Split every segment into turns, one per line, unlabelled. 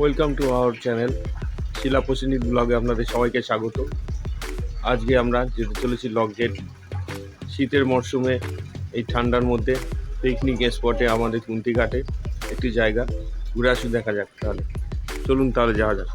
Welcome to our channel Sheela প্রসেনিক ব্লগে আপনাদের সবাইকে স্বাগত। আজকে আমরা যেতে চলেছি লকগেট শীতের মরশুমে, এই ঠান্ডার মধ্যে পিকনিক স্পটে আমাদের কুন্তি ঘাটে একটি জায়গা। ঘুরে আসি, দেখা যাক তাহলে। চলুন তাহলে যাওয়া যাক।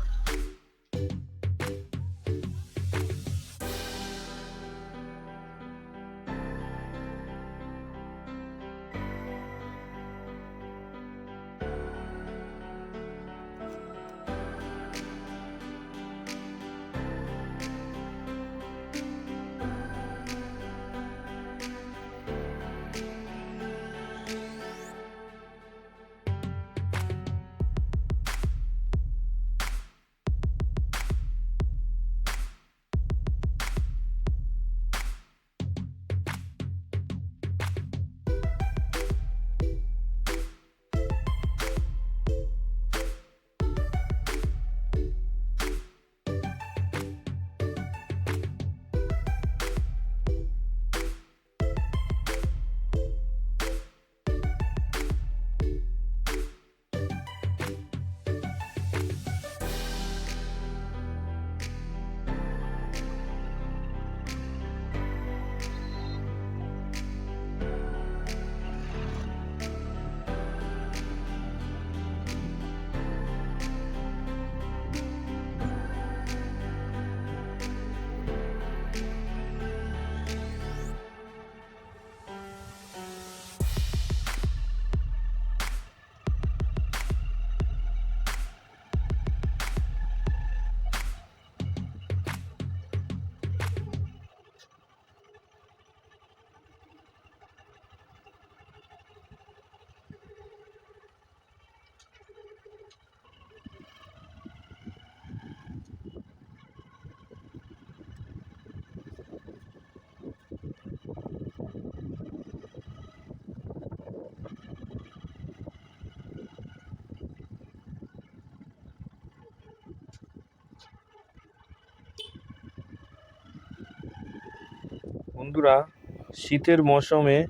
বন্ধুরা, শীতের মৌসুমে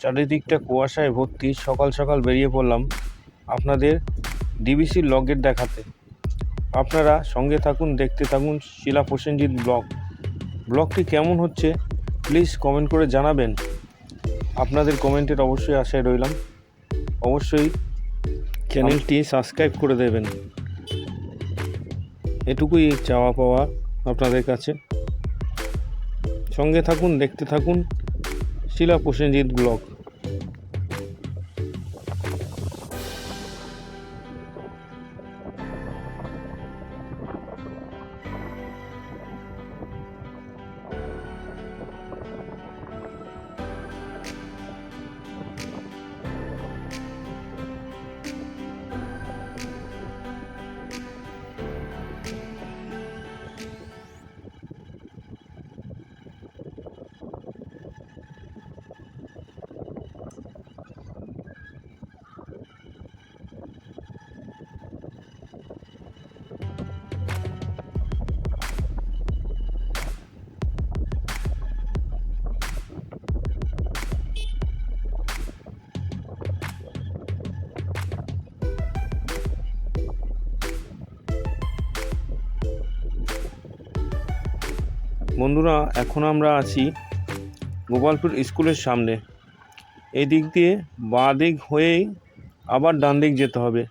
চারিদিকটা কুয়াশায় ভর্তি, সকাল সকাল বেরিয়ে পড়লাম আপনাদের ডিবিসির লগেট দেখাতে। আপনারা সঙ্গে থাকুন, দেখতে থাকুন শিলা প্রসেনজিৎ ব্লগ। ব্লগটি কেমন হচ্ছে, প্লিজ কমেন্ট করে জানাবেন। আপনাদের কমেন্টের অবশ্যই আশায় রইলাম। অবশ্যই চ্যানেলটি সাবস্ক্রাইব করে দেবেন। এটুকুই চাওয়া পাওয়া আপনাদের কাছে। সঙ্গে থাকুন দেখতে থাকুন। শিলা প্রসেনজিৎ ব্লগ। বন্ধুরা, এখন আমরা আছি গোপালপুর স্কুলের সামনে। এই দিক দিয়ে বাঁ দিক হয়েই আবার ডান দিক যেতে হবে।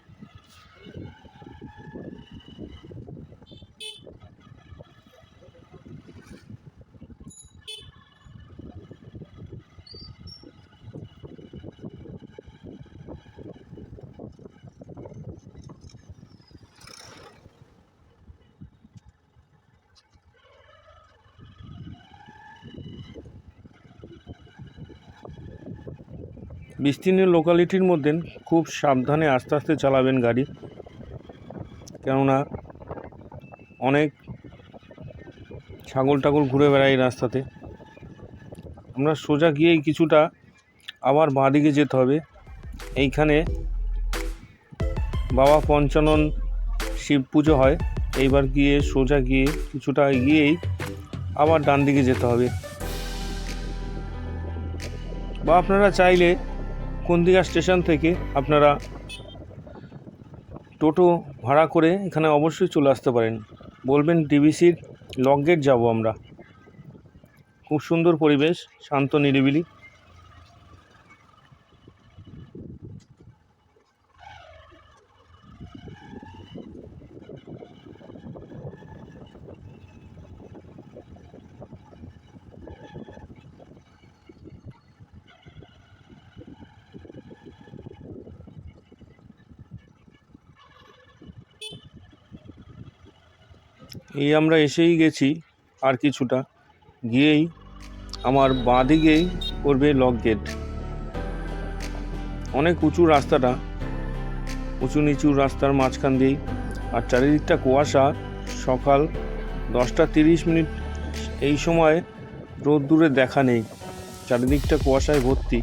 বিস্তীর্ণ লোকালিটির মধ্যে খুব সাবধানে আস্তে আস্তে চালাবেন গাড়ি। কেননা অনেক ছাগল টাগল ঘুরে বেড়ায় রাস্তাতে। আমরা সোজা গিয়েই কিছুটা আবার বাঁদিকে যেতে হবে। এইখানে বাবা পঞ্চানন শিব পুজো হয়। এইবার গিয়ে সোজা গিয়ে কিছুটা গিয়েই আবার ডান দিকে যেতে হবে। বা আপনারা চাইলে কোন্দিঘা স্টেশন থেকে আপনারা টোটো ভাড়া করে এখানে অবশ্যই চলে আসতে পারেন। বলবেন ডিবিসির লক গেট যাব আমরা। খুব সুন্দর পরিবেশ, শান্ত, নিরিবিলি। এই আমরা এসেই গেছি আর কিছুটা। গিয়েই আমার বাঁ দিকেই পড়বে লক গেট অনেক উঁচু রাস্তাটা, উঁচু নিচু রাস্তার মাঝখান দিয়েই। আর চারিদিকটা কুয়াশা, সকাল দশটা তিরিশ মিনিট। এই সময় রোদ্দুরে দেখা নেই, চারিদিকটা কুয়াশায় ভর্তি।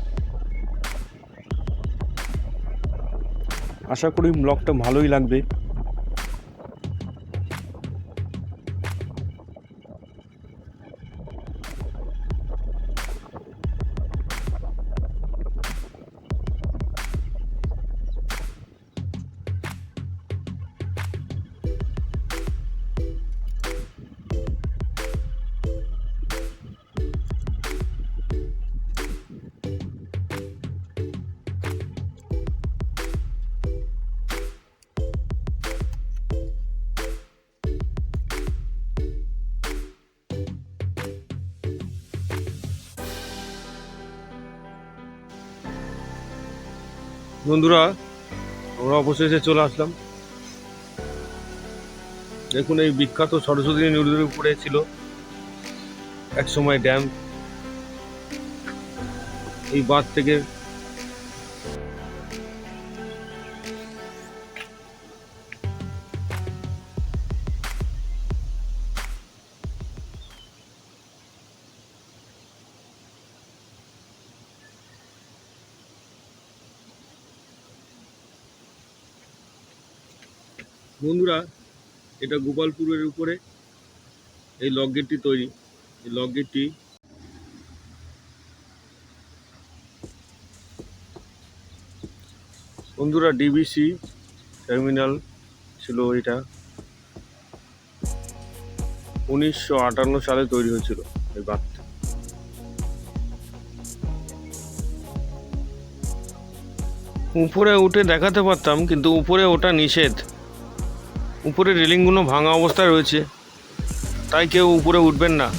আশা করি ব্লগটা ভালোই লাগবে। বন্ধুরা, আমরা অবশেষে চলে আসলাম। দেখুন, এই বিখ্যাত সরস্বতী নদীর উপরে ছিল এক সময় ড্যাম। এই বাঁধ থেকে বন্ধুরা, এটা গোপালপুরের উপরে এই লক গেটটি তৈরি। এই লক গেটটি বন্ধুরা ডিবিসি টার্মিনাল ছিল এটা। উনিশশো আটান্ন সালে তৈরি হয়েছিল এই বাঁধটা উপরে উঠে দেখাতে পারতাম, কিন্তু উপরে ওটা নিষেধ। উপরে রেলিংগুলো ভাঙা অবস্থায় রয়েছে। তাই কেউ উপরে উঠবেন না।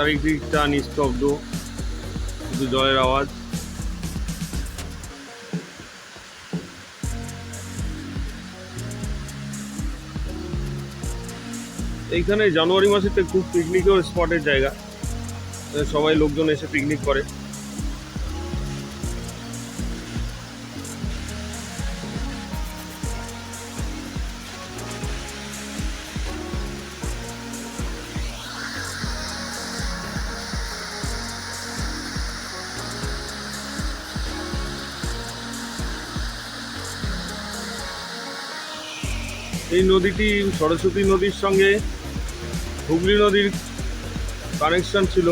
চারিদিকটা নিস্তব্ধ, শুধু জলের আওয়াজ। এইখানে জানুয়ারি মাসে তো খুব পিকনিকের স্পটের জায়গা। সবাই লোকজন এসে পিকনিক করে। এই নদীটি সরস্বতী নদীর সঙ্গে হুগলি নদীর কানেকশন ছিল।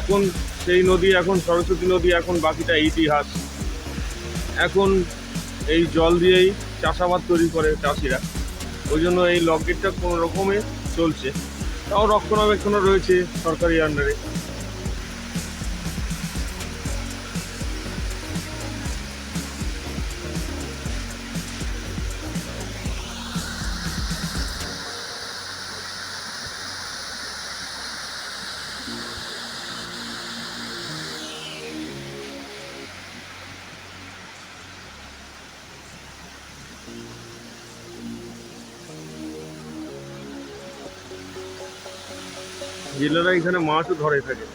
এখন সেই নদী, এখন সরস্বতী নদী, এখন বাকিটা ইতিহাস। এখন এই জল দিয়েই চাষাবাদ তৈরি করে চাষিরা। ওই জন্য এই লকগেটটা কোনো রকমে চলছে। তাও রক্ষণাবেক্ষণও রয়েছে সরকারি আন্ডারে জেলেরা এখানে মাছও ধরে থাকে।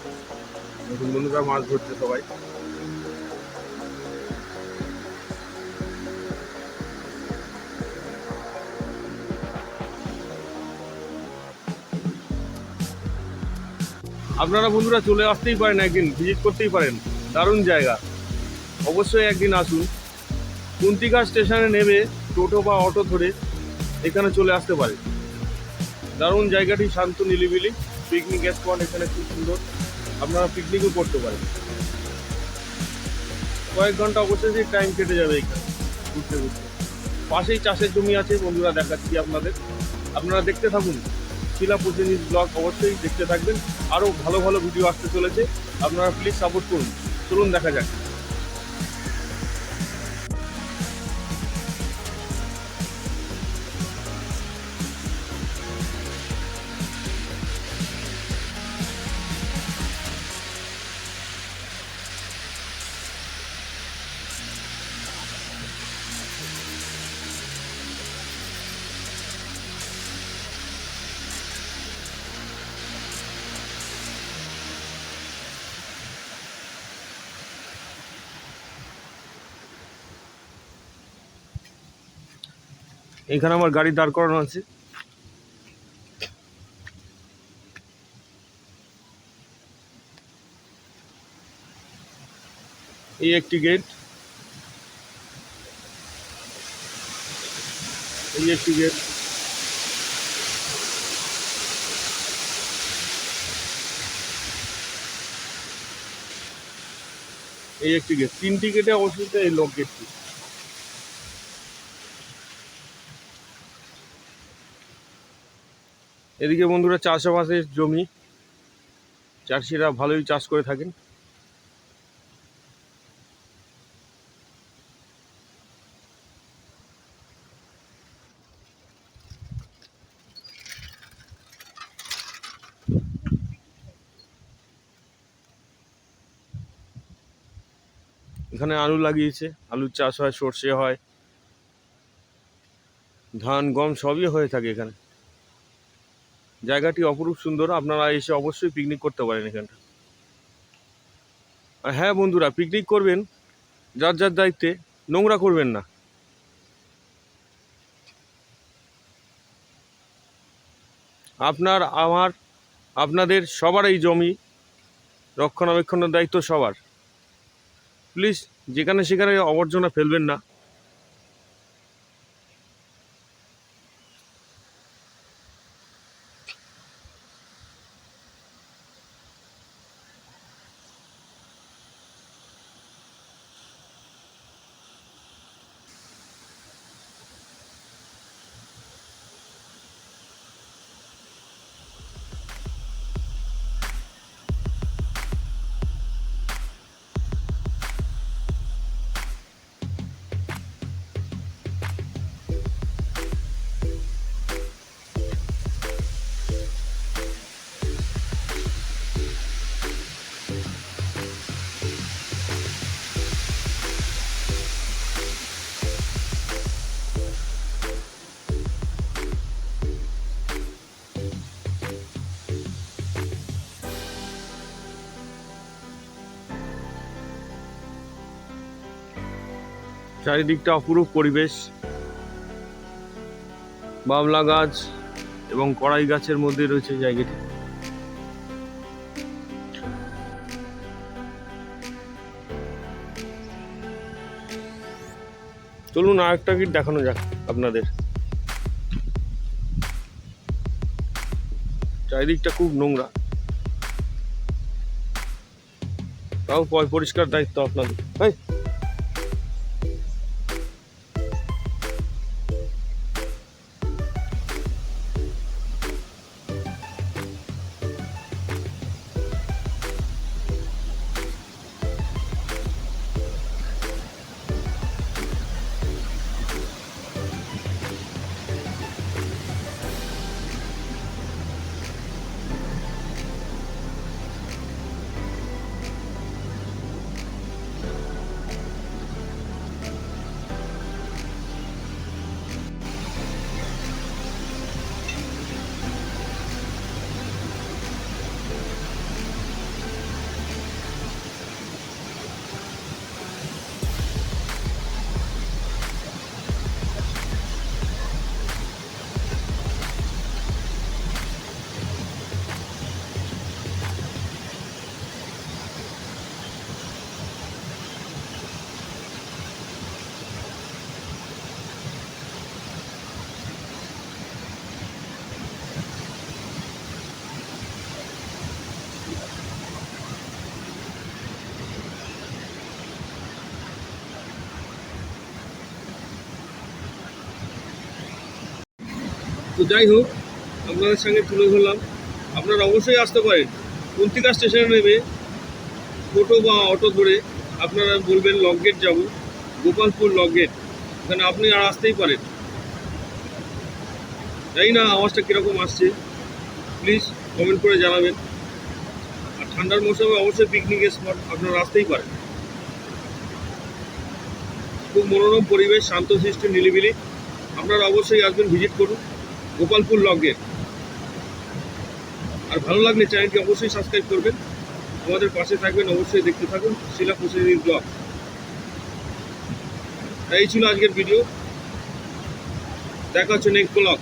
নতুন বন্ধুরা মাছ ধরছে সবাই। আপনারা বন্ধুরা চলে আসতেই পারেন একদিন ভিজিট করতেই পারেন। দারুণ জায়গা। অবশ্যই একদিন আসুন। কুন্তিকা স্টেশনে নেমে টোটো বা অটো ধরে এখানে চলে আসতে পারে দারুণ জায়গাটি শান্ত নিলিবিলি পিকনিক স্পট এখানে খুব সুন্দর। আপনারা পিকনিকও করতে পারেন। কয়েক ঘণ্টা অবশ্যই টাইম কেটে যাবে এখানে, ঘুরতে ঘুরতে। পাশেই চাষের জমি আছে, বন্ধুরা দেখাচ্ছি আপনাদের। আপনারা দেখতে থাকুন। শিলা প্রতিনিধি ব্লগ অবশ্যই দেখতে থাকবেন। আরও ভালো ভালো ভিডিও আসতে চলেছে। আপনারা প্লিজ সাপোর্ট করুন। চলুন, দেখা যাক। এখানে আমার গাড়ি দাঁড় করানো আছে। এই একটি গেট। এই একটি গেট। এই একটি গেট। তিনটি গেটে অবস্থিত এই লোক গেটটি। এদিকে বন্ধুরা চাষাবাসের জমি, চাষিরা ভালোই চাষ করে থাকেন। এখানে আলু লাগিয়েছে, আলুর চাষ হয়, সর্ষে হয়, ধান, গম সবই হয়ে থাকে এখানে। জায়গাটি অপরূপ সুন্দর, আপনারা এসে অবশ্যই পিকনিক করতে পারেন এখানটা। আর হ্যাঁ বন্ধুরা পিকনিক করবেন, যার যার দায়িত্বে, নোংরা করবেন না। আপনার, আমার, আপনাদের সবার এই জমি, রক্ষণাবেক্ষণের দায়িত্ব সবার। প্লিজ যেখানে সেখানে আবর্জনা ফেলবেন না। চারিদিকটা অপরূপ পরিবেশ। বাবলা গাছ এবং কড়াই গাছের মধ্যে রয়েছে জায়গাটি। চলুন আর একটা গিট দেখানো যাক আপনাদের। চারিদিকটা খুব নোংরা। তাও পরিষ্কার দায়িত্ব আপনাদের। হ্যাঁ তো যাই হোক, আপনাদের সঙ্গে তুলে ধরলাম। আপনারা অবশ্যই আসতে পারেন। কুন্তিকা স্টেশনে নেমে টোটো বা অটো ধরে আপনারা বলবেন লকগেট যাব। গোপালপুর লকগেট ওখানে আপনি আর আসতেই পারেন। জানি না আওয়াজটা কীরকম আসছে। প্লিজ কমেন্ট করে জানাবেন। আর ঠান্ডার মৌসুমে অবশ্যই পিকনিকের স্পট আপনারা আসতেই পারেন। খুব মনোরম পরিবেশ, শান্ত সৃষ্টি নিলিবিলি আপনারা অবশ্যই আসবেন ভিজিট করুন। গোপালপুর লগের আর ভালো লাগলে চ্যানেলটি অবশ্যই সাবস্ক্রাইব করবেন। আমাদের পাশে থাকবেন, অবশ্যই দেখতে থাকুন, শিলা প্রতিনিধির ব্লগ এই ছিল আজকের ভিডিও। দেখা হচ্ছে নেক্সট ব্লগ